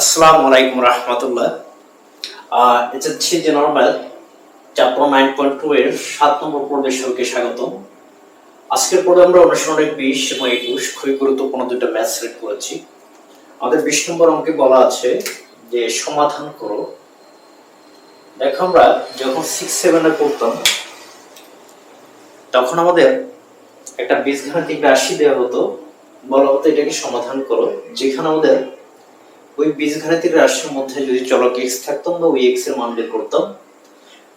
আসসালামু আলাইকুম এটা হচ্ছে যে normal chapter nine point two এর সাত নম্বর পর্বে সবাইকে স্বাগত আজকের পর্বে আমরা অনুসরণের বিশ এবং একুশ, খুবই গুরুত্বপূর্ণ দুটো ম্যাথ সিলেক্ট করেছি। আমাদের বিশ নম্বর অঙ্কে বলা আছে যে সমাধান করো। দেখো আমরা যখন সিক্স সেভেনে পড়তাম, তখন আমাদের একটা বীজগাণিতিক রাশি দেওয়া হতো। বলা হতো এটাকে সমাধান করো, যেখানে আমাদের ওই বীজগাণিতিক রাশির মধ্যে যদি চলক এক্স থাকতো আমরা ওই এক্সের মান বের করতাম,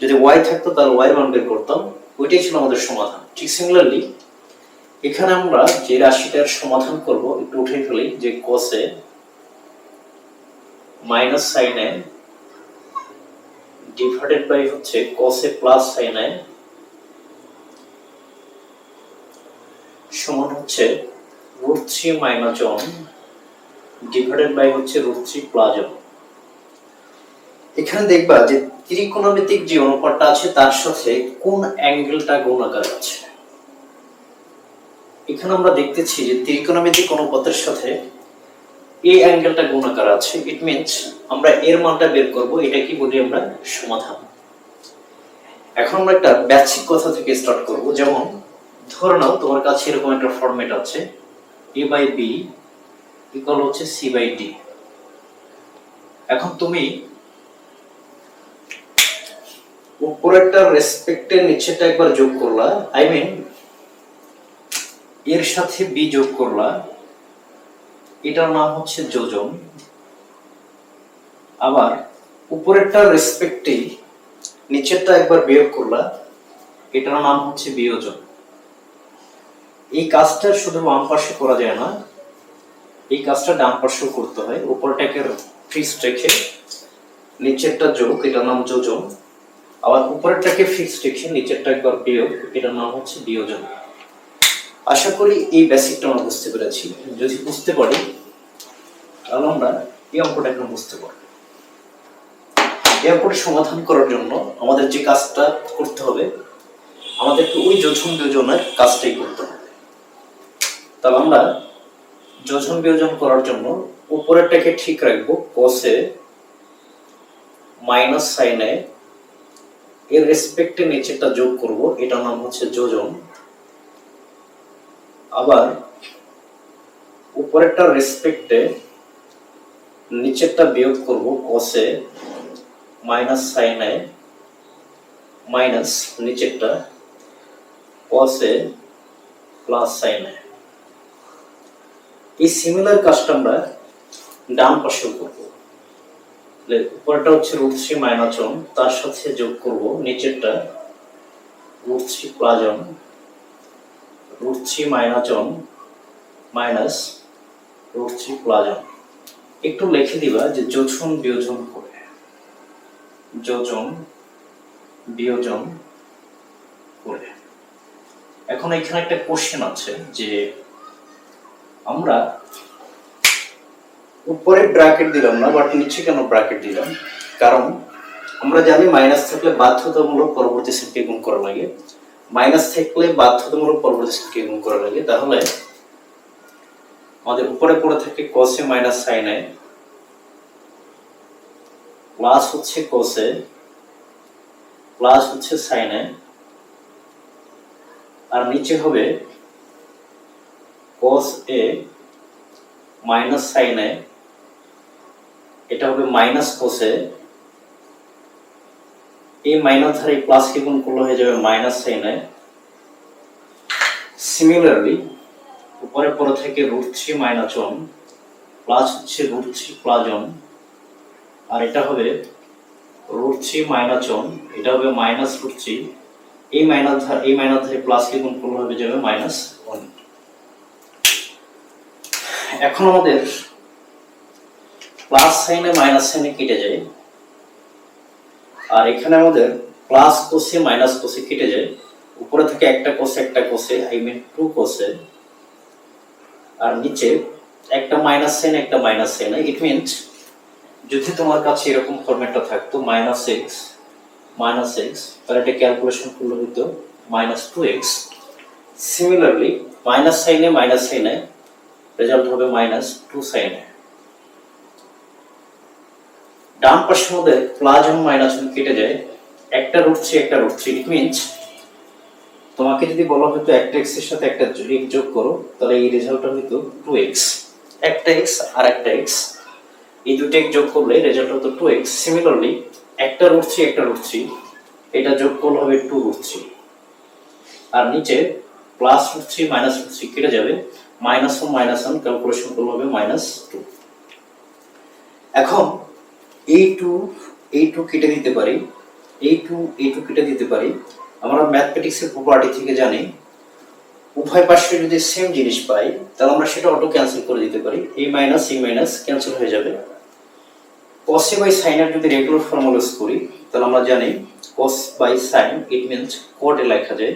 যদি ওয়াই থাকতো তাহলে ওয়াই এর মান বের করতাম, ওইটাই ছিল আমাদের সমাধান। ঠিক সিমিলারলি এখানে আমরা যে রাশিটার সমাধান করব, একটু উঠে ফেলি, যে cos A minus sin A divided by হচ্ছে cos A plus sine A সমান হচ্ছে root three minus one divided by হচ্ছে রুট থ্রি প্লাস এখানে দেখবা যে ত্রিকোণমিতিক যে অনুপাতটা আছে, তার সাথে কোন অ্যাঙ্গেলটা গুণাকার আছে। এখানে আমরা দেখতেছি যে ত্রিকোণমিতিক অনুপাতের সাথে এই অ্যাঙ্গেলটা গুণাকার আছে। ইট মিনস আমরা এর মানটা বের করব, এটা কি বলি আমরা? সমাধান। এখন আমরা একটা ব্যাচিক কথা থেকে স্টার্ট করব। যেমন, ধরে নাও তোমার কাছে এরকম একটা ফরম্যাট আছে এ বাই বি ইকুয়াল হচ্ছে সি বাই ডি এখন তুমি উপরেরটা রেসপেক্টের নিচেটা একবার যোগ করলা আই মিন এর সাথে বি যোগ করলা, এটার নাম হচ্ছে যোজন। আবার উপরেরটা রেসপেক্টে নিচেরটা একবার বিয়োগ করলা, এটার নাম হচ্ছে বিয়োজন। এই কাজটা শুধু বাম পাশে করা যায় না এই কাজটা ডান পাশেও করতে হয়। উপরটাকে ফিক্সড রেখে নিচেরটা যোগ, এটার নাম যোজন। আবার উপরেরটাকে ফিক্সড রেখে নিচেরটা একবার বিয়োগ, এটার নাম হচ্ছে বিয়োজন। আশা করি এই বেসিকটা আমরা বুঝতে পেরেছি। যদি বুঝতে পারি, তাহলে আমরা এই অঙ্কটা এখন বুঝতে পারব। এই অঙ্কটা সমাধান করার জন্য আমাদের যে কাজটা করতে হবে, আমাদেরকে ওই যোজন বিয়োজনের কাজটাই করতে হবে। তাহলে আমরা যোজন বিয়োজন করার জন্য উপরেরটাকে ঠিক রাখব কোসে মাইনাস সাইনে এর রেসপেক্টে নিচেরটা যোগ করব, এটার নাম হচ্ছে যোজন। আবার উপরেরটা রেসপেক্টে নিচেরটা বিয়োগ করব cos A minus sin A minus নিচেরটা cos A plus sin A এই সিমিলার কাজটা আমরা ডান পাশেও করব। উপরটা হচ্ছে রুট থ্রি মাইনাস তার সাথে যোগ করব নিচেরটা root three plus root three minus minus root three plus একটু লিখে দিবা যে যোজন বিয়োজন করে। যোজন বিয়োজন করে। এখন এখানে একটা কোশ্চেন আছে যে আমরা উপরে ব্র্যাকেট দিলাম না বাট নিচে কেন ব্র্যাকেট দিলাম? কারণ আমরা জানি মাইনাস থাকলে বাধ্যতামূলক পরবর্তী সেটকে গুণ করা লাগে। মাইনাস থাকলে বাধ্যতামূলক পরবর্তী সেটকে গুণ করা লাগে। তাহলে আমাদের উপরে পড়ে থাকে cos A minus sin A plus হচ্ছে কোসে প্লাস হচ্ছে সাইনে আর নিচে হবে cos a minus sine A এটা হবে মাইনাস কোসে এই মাইনাস ধারে প্লাস কে গুণ করলে হয়ে যাবে মাইনাস সাইন এ সিমিলারলি উপরে পরে থেকে root three minus one plus হচ্ছে রুট থ্রি প্লাস ওয়ান আর এটা হবে রুট থ্রি মাইনাস ওয়ান এটা হবে মাইনাস রুট থ্রি এই মাইনাস ধার এই মাইনাস ধারে প্লাস কে গুণ করলে হবে যাবে মাইনাস ওয়ান এখন আমাদের প্লাস সাইনে মাইনাস সাইনে কেটে যায়। আর এখানে আমাদের প্লাস কোসে মাইনাস কোসে কেটে যায়। উপরে থেকে একটা কোসে একটা cos A I mean two Kose আর নিচে একটা মাইনাস সাইন একটা মাইনাস সাইন ইট মিনস যদি তোমার কাছে এরকম ফরম্যাটটা থাকতো মাইনাস এক্স মাইনাস এক্স তাহলে এটা ক্যালকুলেশন করলে হতো minus two X similarly minus সাইনে মাইনাস সাইনে রেজাল্ট হবে মাইনাস টু সাইনে ডান পাশের মধ্যে প্লাস এবং মাইনাস কেটে যায়, একটা রুট থ্রি একটা রুট থ্রি ইট মিনস তোমাকে যদি বলা হতো একটা এক্সের সাথে একটা এক্স যোগ করো, তাহলে এই রেজাল্টটা হতো টু এক্স একটা এক্স আর একটা এক্স এই দুটো এক্স যোগ করলে রেজাল্ট হতো টু এক্স সিমিলারলি একটা রুট থ্রি একটা রুট থ্রি এটা যোগ করলে হবে টু রুট থ্রি আর নিচে plus root three minus root three কেটে যাবে। Minus one minus one calculation করলে হবে মাইনাস টু এখন এই টু এই টু কেটে দিতে পারি। এই টু এই টু কেটে দিতে পারি। আমরা ম্যাথমেটিক্সের প্রপার্টি থেকে জানি। উভয় পাশে যদি সেম জিনিস পাই, তাহলে আমরা সেটা অটো ক্যান্সেল করে দিতে পারি। এই মাইনাস এই মাইনাস ক্যান্সেল হয়ে যাবে। কসে বাই সাইনের যদি রেগুলার ফর্মুলা ইউজ করি, তাহলে আমরা জানি cos by sine it means কোটে লেখা যায়।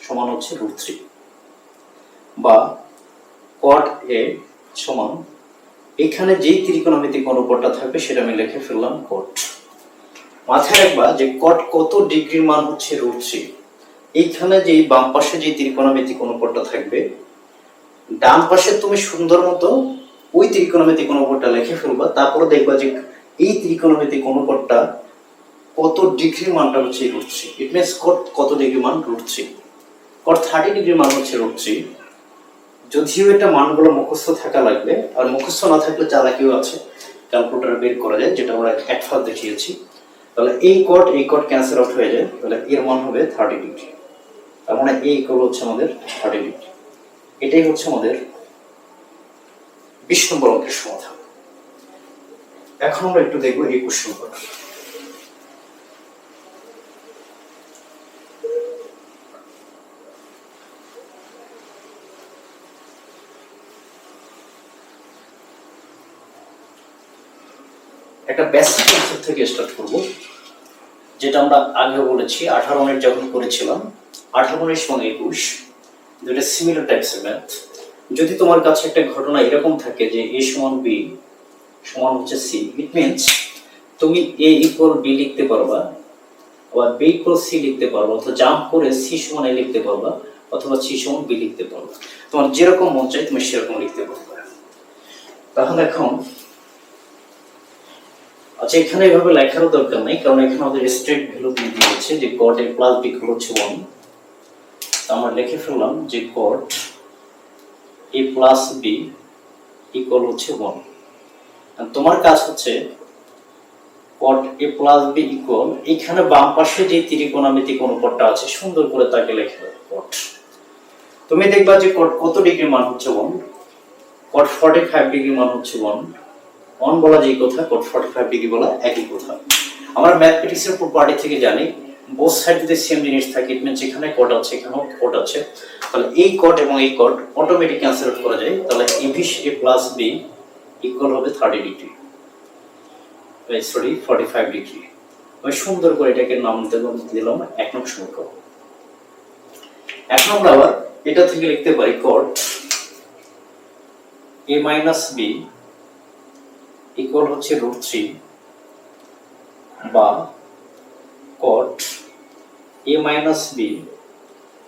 সমান হচ্ছে রুট থ্রি বা কট এ সমান এখানে যেই ত্রিকোণমিতিক অনুপাতটা থাকবে সেটা আমি লিখে ফেললাম কট মাথায় রাখবা যে কট কত ডিগ্রির মান হচ্ছে রুট থ্রি এইখানে যে বাম পাশে যে ত্রিকোণমিতিক অনুপাতটা থাকবে, ডান পাশে তুমি সুন্দর মতো ওই ত্রিকোণমিতিক অনুপাতটা লিখে ফেলবা, তারপরে দেখবা যে এই ত্রিকোণমিতিক অনুপাতটা কত ডিগ্রির মানটা হচ্ছে root three it means cot কত ডিগ্রি মান root three cot thirty degree মান হচ্ছে রুট থ্রি যদিও এটা মানগুলো মুখস্থ থাকা লাগবে, আর মুখস্থ না থাকলে চালাকিও আছে ক্যালকুলেটার বের করা যায়, যেটা আমরা এক একফাত দেখিয়েছি। তাহলে এই কট এই কট ক্যান্সেল আউট হয়ে যায়, তাহলে এর মান হবে থার্টি ডিগ্রি তার মানে এই ইকুয়াল হচ্ছে আমাদের থার্টি ডিগ্রি এটাই হচ্ছে আমাদের বিশ নম্বর অঙ্কের সমাধান। এখন আমরা একটু দেখব একুশ নম্বর একটা বেসিক কনসেপ্ট থেকে স্টার্ট করব, যেটা আমরা আগে বলেছি, আঠারো মিনিট যখন করেছিলাম, আঠারো উনিশ এবং একুশ দুটা সিমিলার টাইপসের ম্যাথ যদি তোমার কাছে একটা ঘটনা এরকম থাকে যে এ সমান বি সমান হচ্ছে সি ইট মিনস তুমি এ ইকুয়াল বি লিখতে পারবা, আবার বি ইকুয়াল সি লিখতে পারবা অথবা জাম্প করে সি সমান এ লিখতে পারবা, অথবা সি সমান বি লিখতে পারবা। তোমার যেরকম মন চাই তুমি সেরকম লিখতে পারবা। তাহলে এখন আচ্ছা এখানে এভাবে লেখারও দরকার নেই, কারণ এখানে আমাদের স্ট্রেট ভ্যালু দিয়ে দিয়েছে যে কট এ প্লাস বি হচ্ছে ওয়ান আমরা লিখে ফেললাম যে cot A plus B equal হচ্ছে ওয়ান তোমার কাজ হচ্ছে cot A plus B equal এখানে বাম পাশে যে ত্রিকোণামিতিক অনুপাতটা আছে, সুন্দর করে তাকে লিখে দাও কট তুমি দেখবা যে কট কত ডিগ্রি মান হচ্ছে one cot forty five degree মান হচ্ছে ওয়ান অন বলা যেই কথা কট ফর্টি ফাইভ ডিগ্রি বলা একই কথা। আমরা ম্যাথমেটিক্সের প্রপার্টি থেকে জানি বোথ সাইড যদি সেম জিনিস থাকে ইট মিনস এখানে কট আছে, এখানেও কট আছে। তাহলে এই কট এবং এই কট অটোমেটিক ক্যান্সেল আউট করা যায়। তাহলে ভি এ প্লাস বি ইকুয়াল হবে thirty degree sorry forty five degree আমি সুন্দর করে এটাকে নাম দিলাম এক নং সমীকরণ। এখন আমরা আবার এটা থেকে লিখতে পারি cot A minus B equal হচ্ছে রুট থ্রি বা কট এ মাইনাস বি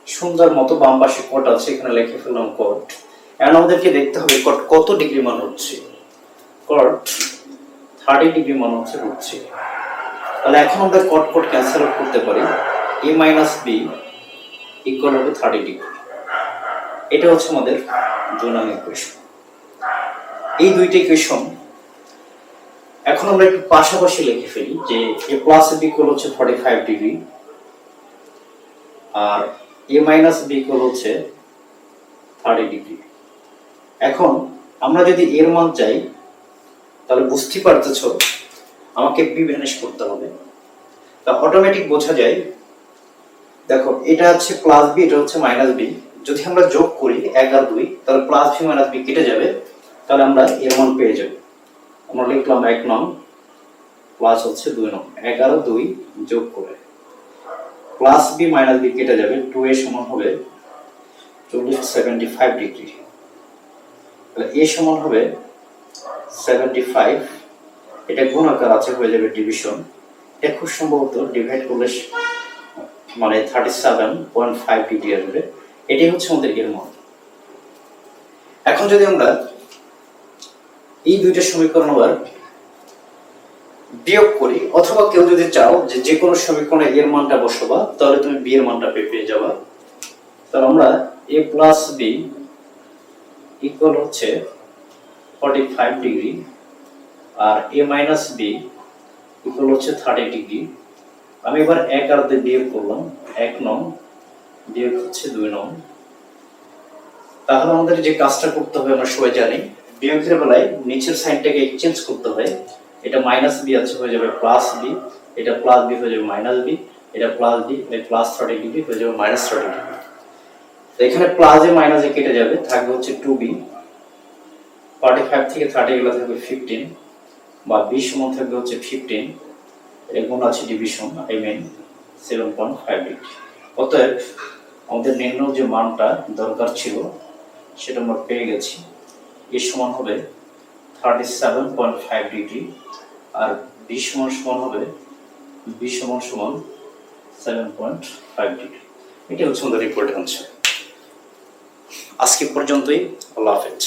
সুন্দর মতো বাম পাশে কট আছে, এখানে লিখে ফেললাম কট এখন আমাদেরকে দেখতে হবে কট কত ডিগ্রি মান হচ্ছে। কট থার্টি ডিগ্রি মান হচ্ছে রুট থ্রি তাহলে এখন আমরা কট কট ক্যান্সেল আউট করতে পারি। এ মাইনাস বি ইকুয়াল হবে থার্টি ডিগ্রি এটা হচ্ছে আমাদের দুই নং ইকুয়েশন এই দুইটা ইকুয়েশন এখন আমরা একটু পাশাপাশি লিখে ফেলি যে এ প্লাস বি ইকুয়াল হচ্ছে ফর্টি ফাইভ ডিগ্রি আর এ মাইনাস বি ইকুয়াল হচ্ছে থার্টি ডিগ্রি এখন আমরা যদি এর মান চাই, তাহলে বুঝতে পারতেছ আমাকে বি ভ্যানিশ করতে হবে। তা অটোমেটিক বোঝা যায়, দেখো এটা হচ্ছে প্লাস বি এটা হচ্ছে মাইনাস বি যদি আমরা যোগ করি এক আর দুই, তাহলে প্লাস বি মাইনাস বি কেটে যাবে, তাহলে আমরা এর মান পেয়ে যাব। আমরা লিখলাম এক নং প্লাস হচ্ছে দুই নং, এগারো দুই যোগ করে। প্লাস বি মাইনাস বি কেটে যাবে টু এ সমান হবে চল্লিশ সেভেন্টি ফাইভ ডিগ্রি তাহলে এ সমান হবে সেভেন্টি ফাইভ এটা গুণ গুণাকার আছে, হয়ে যাবে ডিভিশন এটা খুব সম্ভবত ডিভাইড করলে মানে thirty seven point five degree আসবে এটাই হচ্ছে আমাদের এর মত এখন যদি আমরা এই দুইটা সমীকরণ আবার বিয়োগ করি। অথবা কেউ যদি চাও যে যে কোনো সমীকরণে এর মানটা বসাবা, তাহলে তুমি বি এর মানটা পেয়ে পেয়ে যাবা। তাহলে আমরা এ প্লাস বি ইকুয়াল হচ্ছে ফর্টি ফাইভ ডিগ্রি আর এ মাইনাস বি ইকুয়াল হচ্ছে থার্টি ডিগ্রি আমি এবার এক আর বিয়োগ করলাম, এক নং, বিয়োগ হচ্ছে দুই নং। তাহলে আমাদের যে কাজটা করতে হবে আমরা সবাই জানি বিয়োগের বেলায় নিচের সাইনটাকে এক্সচেঞ্জ করতে হয়। এটা মাইনাস বি আছে, হয়ে যাবে প্লাস বি এটা প্লাস বি হয়ে যাবে মাইনাস বি এটা প্লাস বি এই প্লাস থার্টি ডিগ্রি হয়ে যাবে মাইনাস থার্টি ডিগ্রি তো এখানে প্লাসে মাইনাসে কেটে যাবে, থাকবে হচ্ছে টু বি ফর্টি ফাইভ থেকে থার্টি গেলে থাকবে ফিফটিন বা বি সমান থাকবে হচ্ছে ফিফটিন এর গুণ আছে division I mean seven point five eight অতএব আমাদের নিম্ন যে মানটা দরকার ছিল, সেটা আমরা পেয়ে গেছি। এর সমান হবে thirty seven point five degree আর বি সমান সমান হবে বি সমান সমান সেভেন পয়েন্ট ফাইভ ডিগ্রি এটা হচ্ছে আমাদের রিপোর্ট আনসার আজকে পর্যন্তই, আল্লাহ হাফেজ।